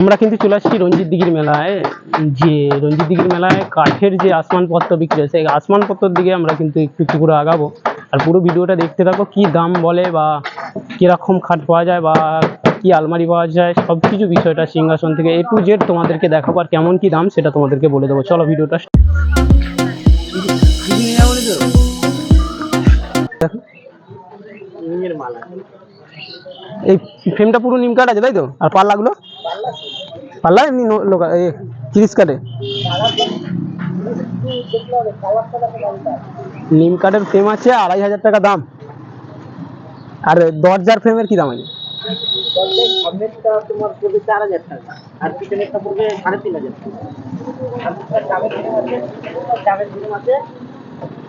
আমরা কিন্তু চলে আসছি রঞ্জিত দিঘির মেলায়। যে রঞ্জিত দিঘির মেলায় কাঠের যে আসমানপত্র বিক্রি সেই আসমানপত্রের দিকে আমরা কিন্তু একটু একটু করে আগাবো। আর পুরো ভিডিওটা দেখতে থাকো, কি দাম বলে বা কীরকম খাট পাওয়া যায় বা কি আলমারি পাওয়া যায় সব কিছু বিষয়টা সিংহাসন থেকে এ টু জেড তোমাদেরকে দেখাবো আর কেমন কি দাম সেটা তোমাদেরকে বলে দেবো। চলো ভিডিওটা এই ফ্রেমটা পুরো নিম কাঠ আছে, তাই তো? আর পাল্লাগুলো? পাল্লা এমনি নো- লোকা এ, তিরিশ কাঠে নিম কাঠের ফ্রেম আছে আড়াই হাজার টাকা দাম। আর দরজার ফ্রেমের কি দাম আছে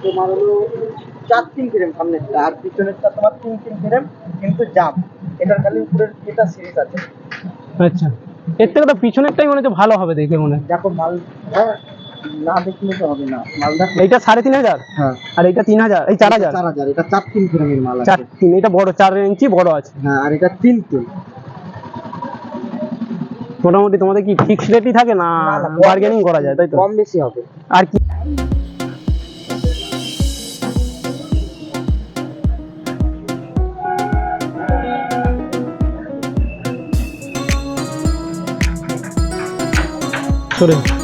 তোমার হলো চার তিন সামনেরটা আর পিছনেরটা তোমার তিন তিন কিন্তু এটার খালি উপরের সিরিজ আছে? আচ্ছা। এর থেকে তো পিছনেরটাই মনে হচ্ছে ভালো হবে দেখে মনে দেখো মাল হ্যাঁ না দেখলে তো হবে না। মালদা এইটা সাড়ে তিন হাজার? হ্যাঁ। আর এটা তিন হাজার? এই চার হাজার? চার হাজার এটা চার তিন মাল চার তিন এটা বড় চার ইঞ্চি বড় আছে। হ্যাঁ আর এটা তিন তিন। মোটামুটি তোমাদের কি ফিক্সড রেটই থাকে না বার্গেনিং করা যায় তাই তো? কম বেশি হবে। আর কি 그래.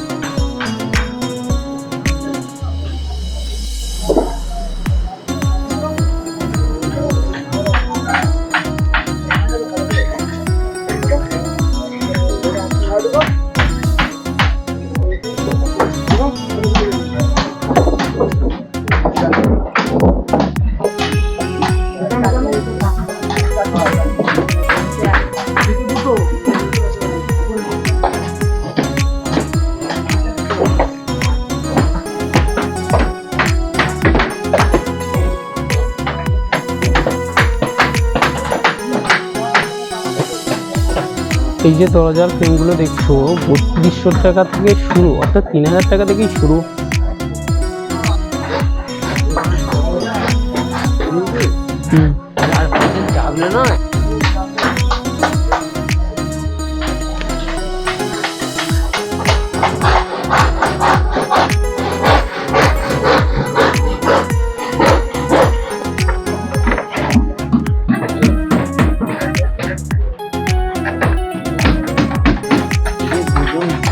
এই যে দরজার ফ্রেমগুলো দেখছ, বত্রিশশো টাকা থেকে শুরু, অর্থাৎ তিন হাজার টাকা থেকেই শুরু।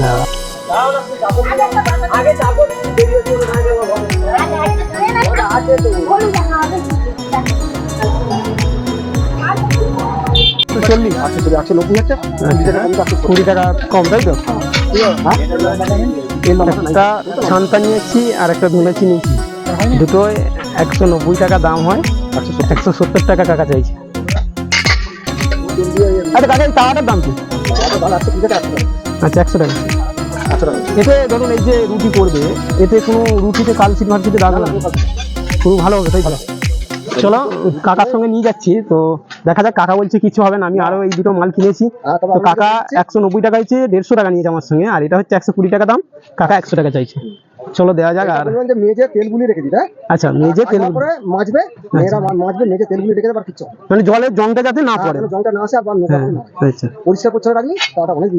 না আগে যাব বেরিয়ে চলে না যাব আছে তো চল্লিশ আচ্ছা চলে একশো নব্বই হচ্ছে কুড়ি টাকা কম তাই তো একটা ছান্তা নিয়েছি আর একটা ধুনেছি নিয়েছি। দুটোই একশো নব্বই টাকা দাম হয়। একশো সত্তর টাকা কাকা চাইছে। আরে কাকা এই তাওয়াটার দাম কি? আচ্ছা একশো টাকা। এতে ধরুন এই যে রুটি করবে এতে কোনো রুটিতে দাগ না খুব ভালো হবে তাই ভালো চলো কাকার সঙ্গে নিয়ে যাচ্ছি তো দেখা যাক কাকা বলছে কিছু হবে না আমি আরও এই দুটো মাল কিনেছি। হ্যাঁ, তো কাকা একশো নব্বই টাকা হয়েছে দেড়শো টাকা নিয়েছে আমার সঙ্গে আর এটা হচ্ছে একশো কুড়ি টাকা দাম কাকা একশো টাকা চাইছে। চলো দেওয়া যাক আর যে মেজে তেলগুলি রেখে দিতে আচ্ছা মেজে তেল তারপরে মাজবে মেয়েরা মা- মাজবে মেজে তেলগুলি রেখে দেবে আর কিছু। মানে জলের জংটা যাতে না পড়ে। জংটা না আসে আর নোংরা হ্যাঁ না আচ্ছা পরিষ্কার পরিচ্ছন্ন রাখলি তাটা অনেক